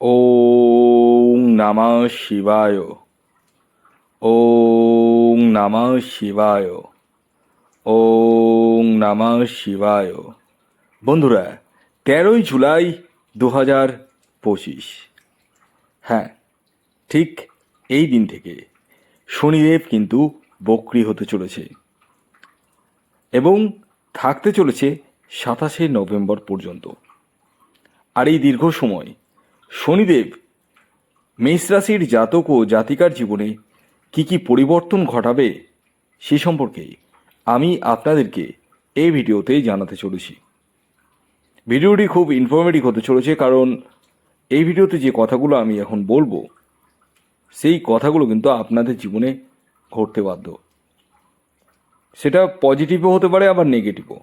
ওং নমঃ শিবায়। ওং নমঃ শিবায়। ওং নমঃ শিবায়। বন্ধুরা, তেরোই জুলাই দু হাজার পঁচিশ। হ্যাঁ ঠিক এই দিন থেকে শনিদেব কিন্তু বক্রি হতে চলেছে এবং থাকতে চলেছে সাতাশে নভেম্বর পর্যন্ত। আর এই দীর্ঘ সময় শনিদেব, মেষ রাশির জাতক ও জাতিকার জীবনে কি কি পরিবর্তন ঘটাবে সে সম্পর্কে আমি আপনাদেরকে এই ভিডিওতে জানাতে চলেছি। ভিডিওটি খুব ইনফরমেটিভ হতে চলেছে কারণ এই ভিডিওতে যে কথাগুলো আমি এখন বলব, সেই কথাগুলো কিন্তু আপনাদের জীবনে ঘটতে বাধ্য। সেটা পজিটিভও হতে পারে, আবার নেগেটিভও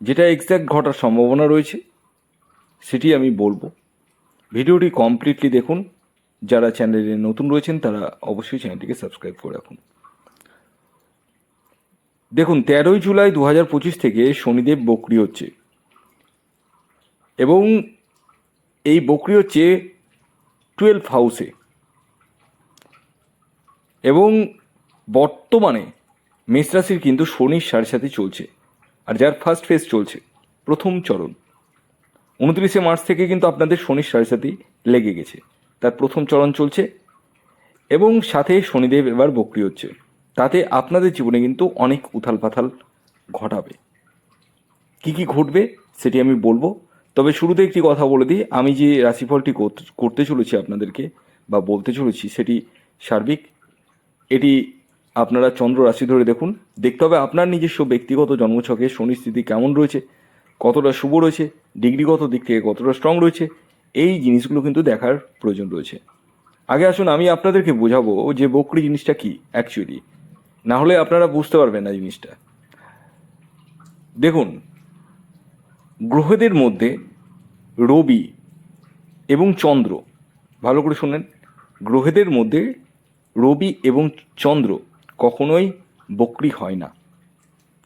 যেটা এক্স্যাক্ট ঘটার সম্ভাবনা রয়েছে, সেটি আমি বলব। ভিডিওটি কমপ্লিটলি দেখুন। যারা চ্যানেলে নতুন রয়েছেন, তারা অবশ্যই চ্যানেলটিকে সাবস্ক্রাইব করে রাখুন। দেখুন, তেরোই জুলাই দু হাজার পঁচিশ থেকে শনিদেব বকরি হচ্ছে। এবং এই বকরি হচ্ছে টুয়েলভ হাউসে এবং বর্তমানে মেষ রাশির কিন্তু শনির সাড়ে সাথে চলছে। আর যার ফার্স্ট ফেজ চলছে, প্রথম চরণ। উনত্রিশে মার্চ থেকে কিন্তু আপনাদের শনির সাথে লেগে গেছে। তার প্রথম চরণ চলছে এবং সাথে শনিদেব এবার বক্রি হচ্ছে। তাতে আপনাদের জীবনে কিন্তু অনেক উথাল পাথাল ঘটাবে। কি কি ঘটবে সেটি আমি বলব। তবে শুরুতে একটি কথা বলে দিই। আমি যে রাশিফলটি করতে- করতে চলেছি আপনাদেরকে বা বলতে চলেছি সেটি সার্বিক। এটি আপনারা চন্দ্র রাশি ধরে দেখুন। দেখতে হবে আপনার নিজস্ব ব্যক্তিগত জন্মছকে শনি স্থিতি কেমন রয়েছে। কতটা শুভ রয়েছে, ডিগ্রিগত দিক থেকে কতটা স্ট্রং রয়েছে, এই জিনিসগুলো কিন্তু দেখার প্রয়োজন রয়েছে। আগে আসুন, আমি আপনাদেরকে বোঝাবো যে বকরি জিনিসটা কি অ্যাকচুয়ালি না হলে আপনারা বুঝতে পারবেন না জিনিসটা। দেখুন, গ্রহদের মধ্যে রবি এবং চন্দ্র, ভালো করে শুনেন গ্রহেদের মধ্যে রবি এবং চন্দ্র কখনোই বকরি হয় না।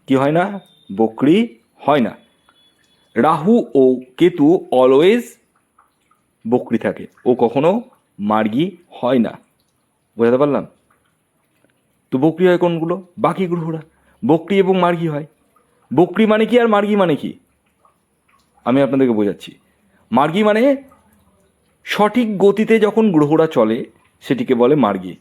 কি হয় না? বকরি হয় না। রাহু ও কেতু অলওয়েজ বকরি থাকে। ও কখনো মার্গি হয় না। বোঝাতে পারলাম? তো বকরি হয় কোনগুলো? বাকি গ্রহরা। বকরি এবং মার্গি হয়। বকরি মানে কি আর মার্গি মানে কি? আমি আপনাদেরকে বোঝাচ্ছি। মার্গি মানে সঠিক গতিতে যখন গ্রহরা চলে, সেটিকে বলে মার্গি।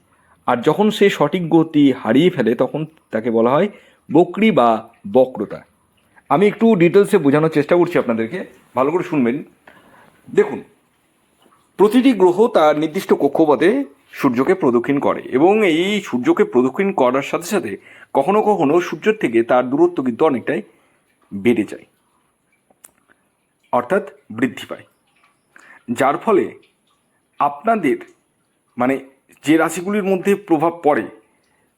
আর যখন সে সঠিক গতি হারিয়ে ফেলে, তখন তাকে বলা হয় বকরি বা বক্রতা। আমি একটু ডিটেলসে বোঝানোর চেষ্টা করছি আপনাদেরকে। ভালো করে শুনবেন। দেখুন, প্রতিটি গ্রহ তার নির্দিষ্ট কক্ষপথে সূর্যকে প্রদক্ষিণ করে এবং এই সূর্যকে প্রদক্ষিণ করার সাথে সাথে কখনো কখনো সূর্যের থেকে তার দূরত্ব কিন্তু অনেকটাই বেড়ে যায়, অর্থাৎ বৃদ্ধি পায়। যার ফলে আপনাদের মানে যে রাশিগুলির মধ্যে প্রভাব পড়ে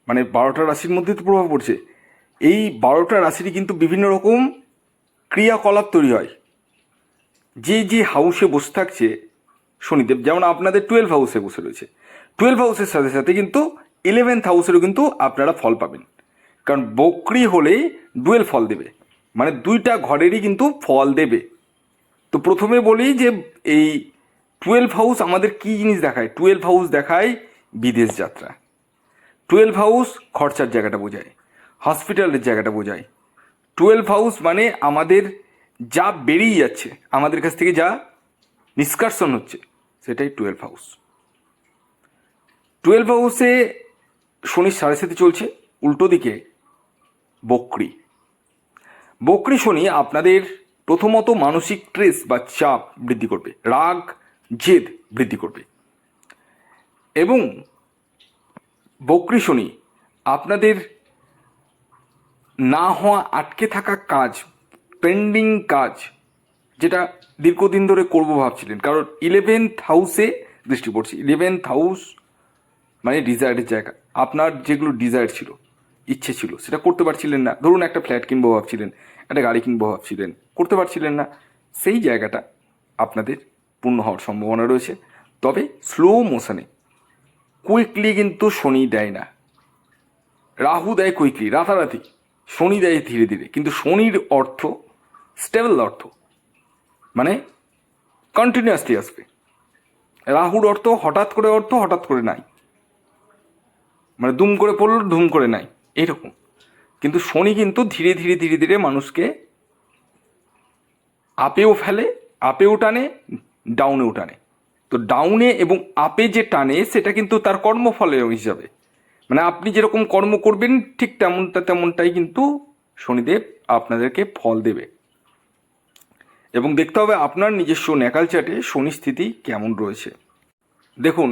মানে বারোটা রাশির মধ্যে তো প্রভাব পড়ছে এই বারোটা রাশিরই কিন্তু বিভিন্ন রকম ক্রিয়াকলাপ তৈরি হয়। যে যে হাউসে বসে থাকছে শনিদেব, যেমন আপনাদের টুয়েলভ হাউসে বসে রয়েছে। টুয়েলভ হাউসের সাথে সাথে কিন্তু ইলেভেন্থ হাউসেরও কিন্তু আপনারা ফল পাবেন। কারণ বকরি হলেই ডুয়েল ফল দেবে। মানে দুইটা ঘরেরই কিন্তু ফল দেবে। তো প্রথমে বলি যে এই টুয়েলভ হাউস আমাদের কি জিনিস দেখায়? টুয়েলভ হাউস দেখায় বিদেশ যাত্রা। টুয়েলভ হাউস খরচার জায়গাটা বোঝায়। হসপিটালের জায়গাটা বোঝায়। টুয়েলভ হাউস মানে আমাদের যা বেরিয়ে যাচ্ছে, আমাদের কাছ থেকে যা নিষ্কাশন হচ্ছে, সেটাই টুয়েলভ হাউস। টুয়েলভ হাউসে শনির সাড়ে সাথে চলছে, উল্টো দিকে বকরি। বকরি শনি আপনাদের প্রথমত মানসিক স্ট্রেস বা চাপ বৃদ্ধি করবে, রাগ, জেদ বৃদ্ধি করবে। এবং বকরি শনি আপনাদের না হওয়া, আটকে থাকা কাজ পেন্ডিং কাজ, যেটা দীর্ঘদিন ধরে করব ভাবছিলেন। কারণ ইলেভেন্থ হাউসে দৃষ্টি পড়ছে। ইলেভেন্থ হাউস মানে ডিজায়ারের জায়গা। আপনার যেগুলো ডিজায়ার ছিল, ইচ্ছে ছিল, সেটা করতে পারছিলেন না। ধরুন একটা ফ্ল্যাট কিনবো ভাবছিলেন, একটা গাড়ি কিনবো ভাবছিলেন, করতে পারছিলেন না। সেই জায়গাটা আপনাদের পূর্ণ হওয়ার সম্ভাবনা রয়েছে। তবে স্লো মোশনে কুইকলি কিন্তু শনি দেয় না। রাহু দেয় কুইকলি রাতারাতি। শনি দেয় ধীরে ধীরে। কিন্তু শনির অর্থ স্টেবল অর্থ। মানে কন্টিনিউয়াসলি আসবে। রাহুর অর্থ হঠাৎ করে অর্থ, হঠাৎ করে নাই। মানে দুম করে পড়ল ধুম করে নাই। এইরকম কিন্তু শনি কিন্তু ধীরে ধীরে ধীরে ধীরে মানুষকে আপেও ফেলে, আপেও টানে ডাউনেও টানে। তো ডাউনে এবং আপে যে টানে, সেটা কিন্তু তার কর্মফলের হিসাবে। মানে আপনি যেরকম কর্ম করবেন ঠিক তেমনটা তেমনটাই কিন্তু শনিদেব আপনাদেরকে ফল দেবে। এবং দেখতে হবে আপনার নিজস্ব ন্যাকাল চার্টে শনি স্থিতি কেমন রয়েছে। দেখুন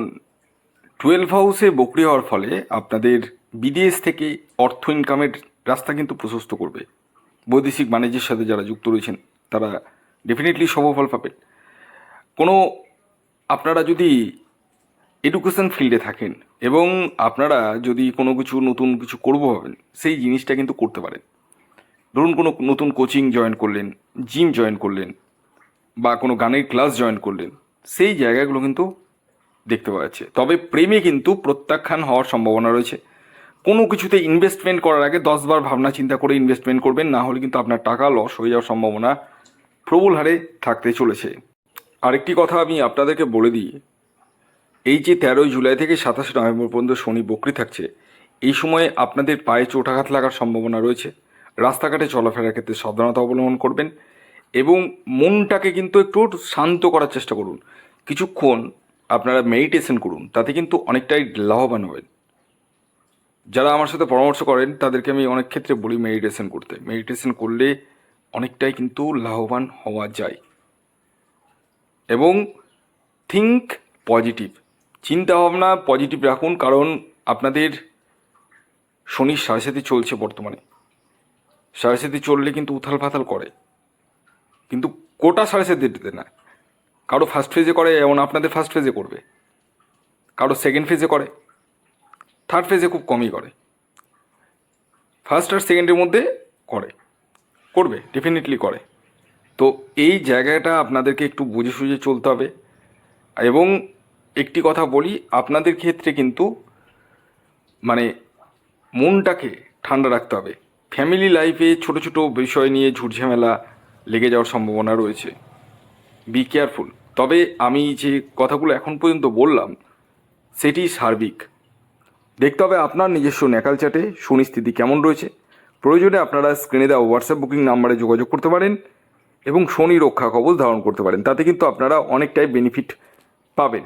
টুয়েলভ হাউসে বকরি হওয়ার ফলে আপনাদের বিদেশ থেকে অর্থ ইনকামের রাস্তা কিন্তু প্রশস্ত করবে। বৈদেশিক বাণিজ্যের সাথে যারা যুক্ত রয়েছেন, তারা ডেফিনেটলি শুভফল পাবেন কোনো আপনারা যদি এডুকেশন ফিল্ডে থাকেন এবং আপনারা যদি কোনো কিছু নতুন কিছু করব ভাবেন, সেই জিনিসটা কিন্তু করতে পারেন। ধরুন কোনো নতুন কোচিং জয়েন করলেন জিম জয়েন করলেন, বা কোনো গানের ক্লাস জয়েন করলেন, সেই জায়গাগুলো কিন্তু দেখতে পাওয়া যাচ্ছে। তবে প্রেমে কিন্তু প্রত্যাখ্যান হওয়ার সম্ভাবনা রয়েছে। কোনো কিছুতে ইনভেস্টমেন্ট করার আগে দশবার ভাবনা চিন্তা করে ইনভেস্টমেন্ট করবেন, না হলে কিন্তু আপনার টাকা লস হয়ে যাওয়ার সম্ভাবনা প্রবল হারে থাকতে চলেছে। আরেকটি কথা আমি আপনাদেরকে বলে দিই এই যে তেরোই জুলাই থেকে সাতাশে নভেম্বর পর্যন্ত শনি বকরি থাকছে, এই সময়ে আপনাদের পায়ে চোটাঘাত লাগার সম্ভাবনা রয়েছে। রাস্তাঘাটে চলাফেরার ক্ষেত্রে সাবধানতা অবলম্বন করবেন এবং মনটাকে কিন্তু একটু শান্ত করার চেষ্টা করুন। কিছুক্ষণ আপনারা মেডিটেশন করুন, তাতে কিন্তু অনেকটাই লাভবান হবেন। যারা আমার সাথে পরামর্শ করেন, তাদেরকে আমি অনেক ক্ষেত্রে বলি মেডিটেশন করতে। মেডিটেশন করলে অনেকটাই কিন্তু লাভবান হওয়া যায়। এবং থিঙ্ক পজিটিভ চিন্তা ভাবনা পজিটিভ রাখুন, কারণ আপনাদের শনির সাড়ে সাথে চলছে বর্তমানে। সাড়ে সাথে চললে কিন্তু উথাল ফাথাল করে। কিন্তু কোটা সাড়ে সাথে না। কারও ফার্স্ট ফেজে করে, এমন আপনাদের ফার্স্ট ফেজে করবে। কারও সেকেন্ড ফেজে করে থার্ড ফেজে খুব কমই করে। ফার্স্ট আর সেকেন্ডের মধ্যে করে, করবে ডেফিনেটলি করে। তো এই জায়গাটা আপনাদেরকে একটু বুঝে সুঝে চলতে হবে। এবং একটি কথা বলি, আপনাদের ক্ষেত্রে কিন্তু মানে মনটাকে ঠান্ডা রাখতে হবে। ফ্যামিলি লাইফে ছোট ছোট বিষয় নিয়ে ঝুটঝামেলা লেগে যাওয়ার সম্ভাবনা রয়েছে। বি কেয়ারফুল তবে আমি যে কথাগুলো এখন পর্যন্ত বললাম, সেটি সার্বিক। দেখতে হবে আপনার নিজস্ব ন্যাকাল চাটে সুনিস্থিতি কেমন রয়েছে। প্রয়োজনে আপনারা স্ক্রিনে দেওয়া হোয়াটসঅ্যাপ বুকিং নাম্বারে যোগাযোগ করতে পারেন এবং শনি রক্ষা কবচ ধারণ করতে পারেন। তাতে কিন্তু আপনারা অনেকটাই বেনিফিট পাবেন।